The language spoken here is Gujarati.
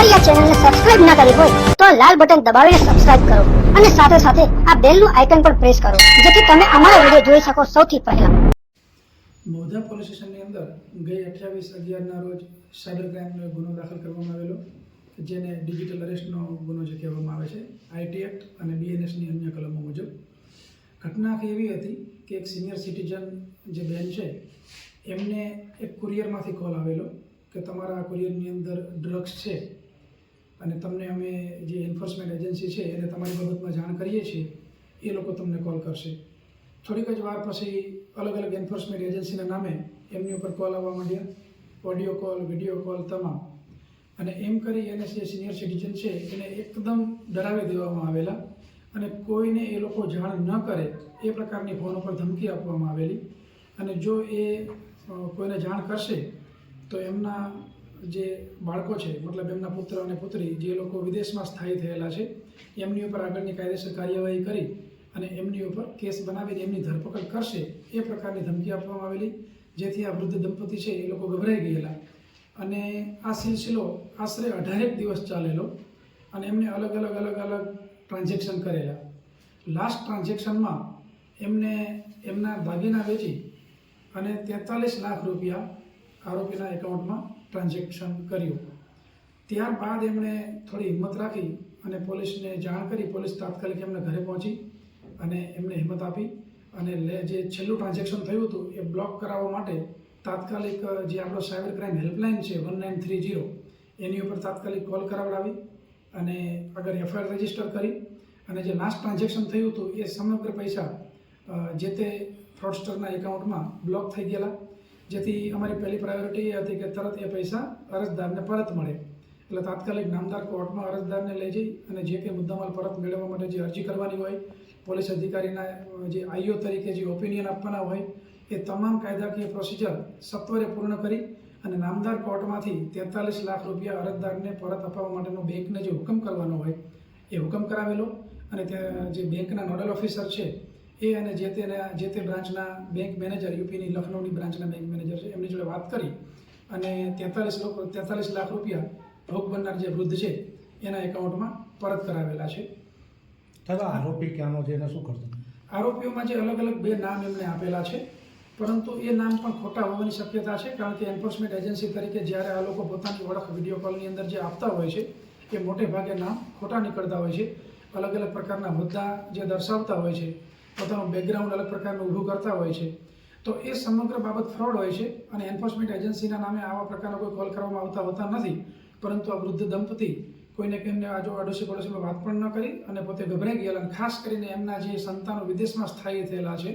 અમારી આ ચેનલને સબસ્ક્રાઇબ ના કરી હોય, તો આ લાલ બટન દબાવીને સબસ્ક્રાઇબ કરો અને સાથે સાથે આ બેલનું આઇકન પણ પ્રેસ કરો, જેથી તમે અમારા વીડિયો જોઈ શકો સૌથી પહેલા. મોધા પોલીસ સ્ટેશનની અંદર ગઈ અઠ્યાવીસ અગિયારના રોજ સાયબર ક્રાઇમનો ગુનો દાખલ કરવામાં આવેલો, જેને ડિજિટલ અરેસ્ટનો ગુનો જે કહેવામાં આવે છે આઈટી એક્ટ અને બીએનએસની અન્ય કલમો મુજબ. ઘટના એવી હતી કે એક સિનિયર સિટીઝન જે બેન છે, એમને એક કુરિયરમાંથી કોલ આવેલો કે તમારા કુરિયરની અંદર ડ્રગ્સ છે. અને તમને અમે જે એન્ફોર્સમેન્ટ એજન્સી છે એને તમારી બાબતમાં જાણ કરીએ છીએ, એ લોકો તમને કોલ કરશે. થોડીક જ વાર પછી અલગ અલગ એન્ફોર્સમેન્ટ એજન્સીના નામે એમની ઉપર કોલ આવવા માંડ્યા. ઓડિયો કોલ વીડિયો કોલ તમામ. અને એમ કરી એને જે સિનિયર સિટીઝન છે, એને એકદમ ડરાવી દેવામાં આવેલા અને કોઈને એ લોકો જાણ ન કરે એ પ્રકારની ફોન ઉપર ધમકી આપવામાં આવેલી. અને જો એ કોઈને જાણ કરશે, તો એમના જે બાળકો છે, મતલબ એમના પુત્ર અને પુત્રી, જે લોકો વિદેશમાં સ્થાયી થયેલા છે, એમની ઉપર આગળની કાયદેસર કાર્યવાહી કરી અને એમની ઉપર કેસ બનાવીને એમની ધરપકડ કરશે, એ પ્રકારની ધમકી આપવામાં આવેલી, જેથી આ વૃદ્ધ દંપતી છે એ લોકો ગભરાઈ ગયેલા. અને આ સિલસિલો આશરે અઢારેક દિવસ ચાલેલો અને એમને અલગ અલગ અલગ અલગ ટ્રાન્ઝેક્શન કરેલા. લાસ્ટ ટ્રાન્ઝેક્શનમાં એમને એમના દાગીના વેચી અને તેતાલીસ લાખ રૂપિયા આરોપીના એકાઉન્ટમાં ટ્રાન્ઝેક્શન કર્યું. ત્યારબાદ એમણે થોડી હિંમત રાખી અને પોલીસને જાણ કરી. પોલીસ તાત્કાલિક એમને ઘરે પહોંચી અને એમને હિંમત આપી અને જે છેલ્લું ટ્રાન્ઝેક્શન થયું હતું એ બ્લોક કરાવવા માટે તાત્કાલિક જે આપણો સાયબર ક્રાઇમ હેલ્પલાઇન છે વન નાઇન થ્રી જીરો એની ઉપર તાત્કાલિક કોલ કરાવડાવી અને આગળ એફઆઈઆર રજિસ્ટર કરી. અને જે લાસ્ટ ટ્રાન્ઝેક્શન થયું હતું એ સમગ્ર પૈસા જે તે ફ્રોડસ્ટરના એકાઉન્ટમાં બ્લોક થઈ ગયેલા. જેથી અમારી પહેલી પ્રાયોરિટી એ હતી કે તરત એ પૈસા અરજદારને પરત મળે. એટલે તાત્કાલિક નામદાર કોર્ટમાં અરજદારને લઈ જઈ અને જે કંઈ મુદ્દામાલ પરત મેળવવા માટે જે અરજી કરવાની હોય, પોલીસ અધિકારીના જે આઈઓ તરીકે જે ઓપિનિયન આપવાના હોય, એ તમામ કાયદાકીય પ્રોસિજર સત્વરે પૂર્ણ કરી અને નામદાર કોર્ટમાંથી તેતાલીસ લાખ રૂપિયા અરજદારને પરત અપાવવા માટેનો બેંકને જે હુકમ કરવાનો હોય, એ હુકમ કરાવેલો. અને ત્યાં જે બેંકના નોડલ ઓફિસર છે એ અને જે તે જે તે બ્રાન્ચના બેંક મેનેજર યુપીની લખનૌની બ્રાન્ચના બેંક મેનેજર છે એમની જોડે વાત કરી અને તેતાલીસ લોકો તેતાલીસ લાખ રૂપિયા ભોગ બનનાર જે વૃદ્ધ છે એના એકાઉન્ટમાં પરત કરાવેલા છે. તથા આરોપી ક્યાંનો છે એને શું કરતો આરોપીઓમાં જે અલગ અલગ બે નામ એમને આપેલા છે પરંતુ એ નામ પણ ખોટા હોવાની શક્યતા છે કારણ કે એન્ફોર્સમેન્ટ એજન્સી તરીકે જ્યારે આ લોકો પોતાની ઓળખ વીડિયો કોલની અંદર જે આપતા હોય છે એ મોટે ભાગે નામ ખોટા નીકળતા હોય છે. અલગ અલગ પ્રકારના મુદ્દા જે દર્શાવતા હોય છે પોતાનું બેકગ્રાઉન્ડ અલગ પ્રકારનું ઊભું કરતા હોય છે. તો એ સમગ્ર બાબત ફ્રોડ હોય છે અને એન્ફોર્સમેન્ટ એજન્સીના નામે આવા પ્રકારના કોઈ કોલ કરવામાં આવતા હોતા નથી. પરંતુ આ વૃદ્ધ દંપતી કોઈને કેમને આજુ આડોશી પડોશીમાં વાત પણ ન કરી અને પોતે ગભરાઈ ગયેલા અને ખાસ કરીને એમના જે સંતાનો વિદેશમાં સ્થાયી થયેલા છે